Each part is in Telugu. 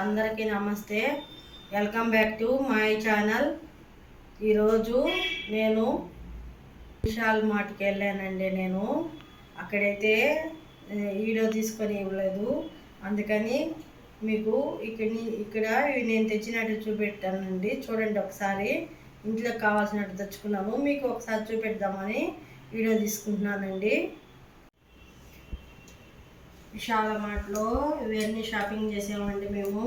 అందరికీ నమస్తే. Welcome back to my channel. ఈరోజు నేను విశాల్ మాటకి వెళ్ళానండి నేను. అక్కడైతే వీడియో తీసుకొని ఇవ్వలేదు. అందుకని మీకు ఇక్కడ ఇక్కడ నేను తెచ్చినట్టు చూపెట్టానండి. చూడండి ఒకసారి. ఇంట్లోకి కావాల్సినట్టు తెచ్చుకున్నాను. మీకు ఒకసారి చూపెడదామని వీడియో తీసుకుంటున్నానండి. విశాల మార్ట్లో ఇవన్నీ షాపింగ్ చేసామండి మేము.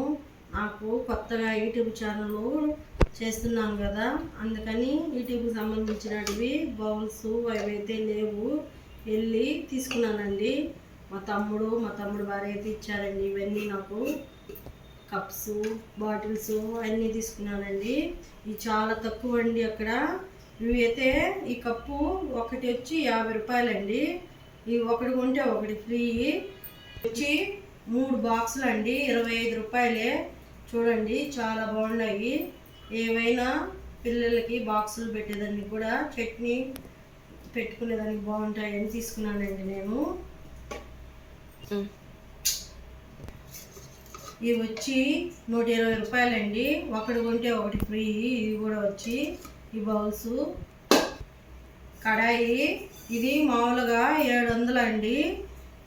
నాకు కొత్తగా యూట్యూబ్ ఛానల్ చేస్తున్నాను కదా. అందుకని యూట్యూబ్కి సంబంధించినవి బౌల్స్ అవైతే లేవు వెళ్ళి తీసుకున్నానండి. మా తమ్ముడు మా తమ్ముడు భార్య అయితే ఇచ్చారండి. ఇవన్నీ నాకు కప్స్ బాటిల్స్ అన్నీ తీసుకున్నానండి. ఇవి చాలా తక్కువ అండి అక్కడ. ఇవి అయితే ఈ కప్పు ఒకటి వచ్చి యాభై రూపాయలండి. ఇవి ఒకటి కొంటే ఒకటి ఫ్రీ. వచ్చి మూడు బాక్సులు అండి ఇరవై ఐదు రూపాయలే. చూడండి చాలా బాగున్నాయి. ఏవైనా పిల్లలకి బాక్సులు పెట్టేదానికి కూడా చట్నీ పెట్టుకునేదానికి బాగుంటాయని తీసుకున్నానండి నేను. ఇవి వచ్చి నూట ఇరవై రూపాయలండి. ఒకటి కొంటే ఒకటి ఫ్రీ ఇవి కూడా వచ్చి ఈ బౌల్స్. కడాయి ఇది మామూలుగా ఏడు వందలు అండి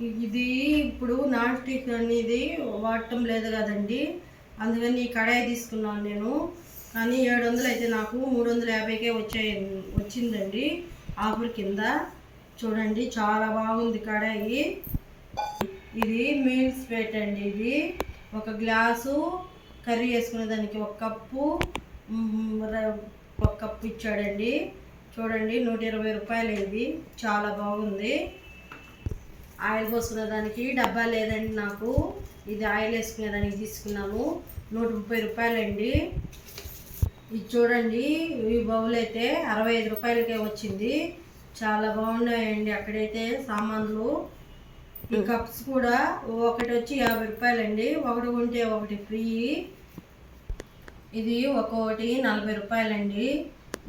ఇది ఇప్పుడు నాన్ స్టిక్ అనేది వాడటం లేదు కదండి. అందుకని ఈ కడాయి తీసుకున్నాను నేను. కానీ ఏడు వందలు అయితే నాకు మూడు వందల యాభైకే వచ్చాయి వచ్చిందండి ఆఫర్ కింద. చూడండి చాలా బాగుంది కడాయి. ఇది మీల్స్ ప్లేట్ అండి ఇది. ఒక గ్లాసు కర్రీ వేసుకునే దానికి ఒక కప్పు ఒక కప్పు ఇచ్చాడండి. చూడండి నూట ఇరవై రూపాయలు ఇది. చాలా బాగుంది. ఆయిల్ పోసుకునే దానికి డబ్బా లేదండి నాకు. ఇది ఆయిల్ వేసుకునే దానికి తీసుకున్నాను నూట ముప్పై రూపాయలండి. ఇది చూడండి ఈ బౌల్ అయితే అరవై ఐదు రూపాయలకే వచ్చింది. చాలా బాగున్నాయండి అక్కడైతే సామాన్లు. ఈ కప్స్ కూడా ఒకటి వచ్చి యాభై రూపాయలండి. ఒకటి కొంటే ఒకటి ఫ్రీ. ఇది ఒక్కొక్కటి నలభై రూపాయలండి.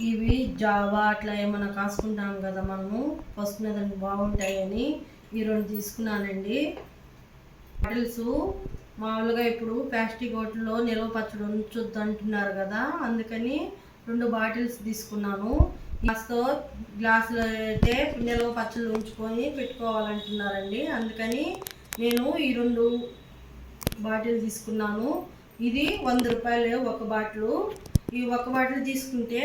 ఇవి జావా అట్లా ఏమైనా కాసుకుంటాం కదా మనము. పసుపు దానికి బాగుంటాయని. ఈ రెండు తీసుకున్నానండి. బాటిల్స్ మామూలుగా ఇప్పుడు ప్లాస్టిక్ బాటిల్లో నిల్వ పచ్చడి ఉంచొద్దు అంటున్నారు కదా అందుకని రెండు బాటిల్స్ తీసుకున్నాను. గ్లాస్తో గ్లాసులో అయితే నిల్వ పచ్చళ్ళు ఉంచుకొని పెట్టుకోవాలంటున్నారండి. అందుకని నేను ఈ రెండు బాటిల్ తీసుకున్నాను. ఇది వంద రూపాయలు ఒక బాటిల్. ఈ ఒక బాటిల్ తీసుకుంటే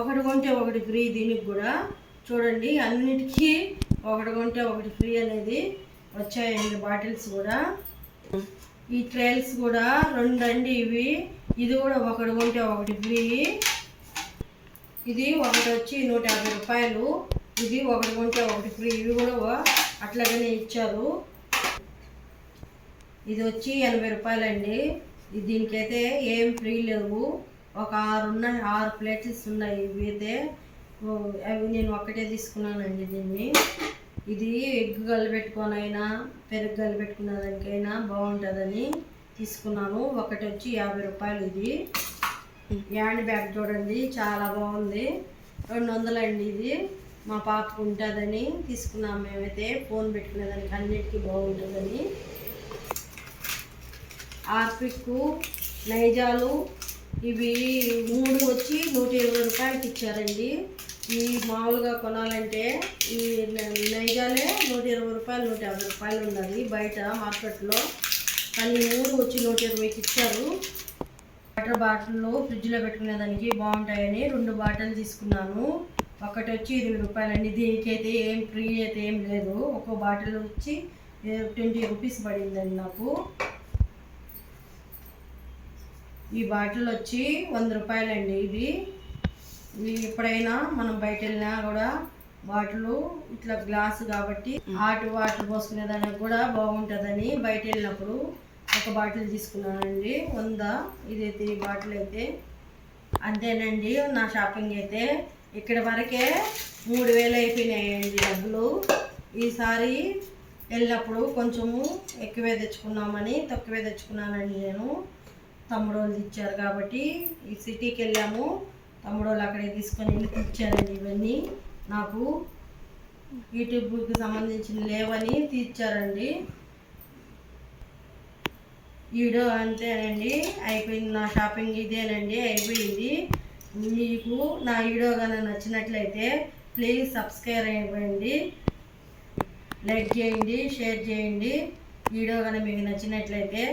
ఒకటి కొంటే ఒకటి ఫ్రీ దీనికి కూడా. చూడండి అన్నిటికీ ఒకటి కొంటే ఒకటి ఫ్రీ అనేది వచ్చాయండి బాటిల్స్ కూడా. ఈ ట్రైల్స్ కూడా రెండు అండి ఇవి. ఇది కూడా ఒకటి కొంటే ఒకటి ఫ్రీ. ఇది ఒకటి వచ్చి నూట యాభై రూపాయలు. ఇది ఒకటి కొంటే ఒకటి ఫ్రీ. ఇవి కూడా అట్లాగనే ఇచ్చారు. ఇది వచ్చి ఎనభై రూపాయలండి. దీనికైతే ఏం ఫ్రీ లేవు. ఒక ఆరు ఉన్నాయి ఆరు ప్లేట్స్ ఉన్నాయి ఇవి అయితే అవి నేను ఒక్కటే తీసుకున్నానండి దీన్ని. ఇది ఎగ్ కలిపెట్టుకొనైనా పెరుగు కలిపెట్టుకున్న దానికైనా బాగుంటుందని తీసుకున్నాను ఒకటి వచ్చి యాభై రూపాయలు ఇది. హ్యాండ్ బ్యాగ్ చూడండి చాలా బాగుంది. రెండు వందలండి ఇది. మా పాపకు ఉంటుందని తీసుకున్నాం మేమైతే. ఫోన్ పెట్టుకునేదానికి అన్నిటికీ బాగుంటుందని. ఆర్పిక్ నైజాలు ఇవి మూడు వచ్చి నూట ఇరవై రూపాయలకి ఇచ్చారండి. ఈ మామూలుగా కొనాలంటే ఈ న- నైజాలే నూట ఇరవై రూపాయలు నూట యాభై రూపాయలు ఉన్నది బయట మార్కెట్లో కానీ ఊరు వచ్చి నూట ఇరవైకి ఇచ్చారు. వాటర్ బాటిల్లో ఫ్రిడ్జ్లో పెట్టుకునేదానికి బాగుంటాయని రెండు బాటిల్ తీసుకున్నాను. ఒకటి వచ్చి ఇరవై రూపాయలండి. దీనికైతే ఏం ఫ్రీ అయితే ఏం లేదు. ఒక్కో బాటిల్ వచ్చి ట్వంటీ రూపీస్ పడిందండి నాకు. ఈ బాటిల్ వచ్చి వంద రూపాయలండి ఇది. ఎప్పుడైనా మనం బయట వెళ్ళినా కూడా బాటిల్ ఇట్లా గ్లాస్ కాబట్టి హాట్ వాటర్ పోసుకునేదానికి కూడా బాగుంటుందని బయట వెళ్ళినప్పుడు ఒక బాటిల్ తీసుకున్నానండి. వంద ఇదైతే ఈ బాటిల్ అయితే. అంతేనండి నా షాపింగ్ అయితే. ఇక్కడ వరకే మూడు వేలు అయిపోయినాయండి డబ్బులు. ఈసారి వెళ్ళినప్పుడు కొంచెము ఎక్కువే తెచ్చుకున్నామని తక్కువే తెచ్చుకున్నానండి నేను. తమ్ముడు వాళ్ళు ఇచ్చారు కాబట్టి ఈ సిటీకి వెళ్ళాము. తమ్ముడు వాళ్ళు అక్కడికి తీసుకొని వెళ్ళి తీర్చారండి ఇవన్నీ. నాకు యూట్యూబ్కి సంబంధించిన లేవని తీర్చారండి. వీడియో అంతేనండి. అయిపోయింది నా షాపింగ్ ఇదేనండి అయిపోయింది. మీకు నా వీడియో కానీ నచ్చినట్లయితే ప్లీజ్ సబ్స్క్రైబ్ అయిపోయింది లైక్ చేయండి షేర్ చేయండి. వీడియో కానీ మీకు నచ్చినట్లయితే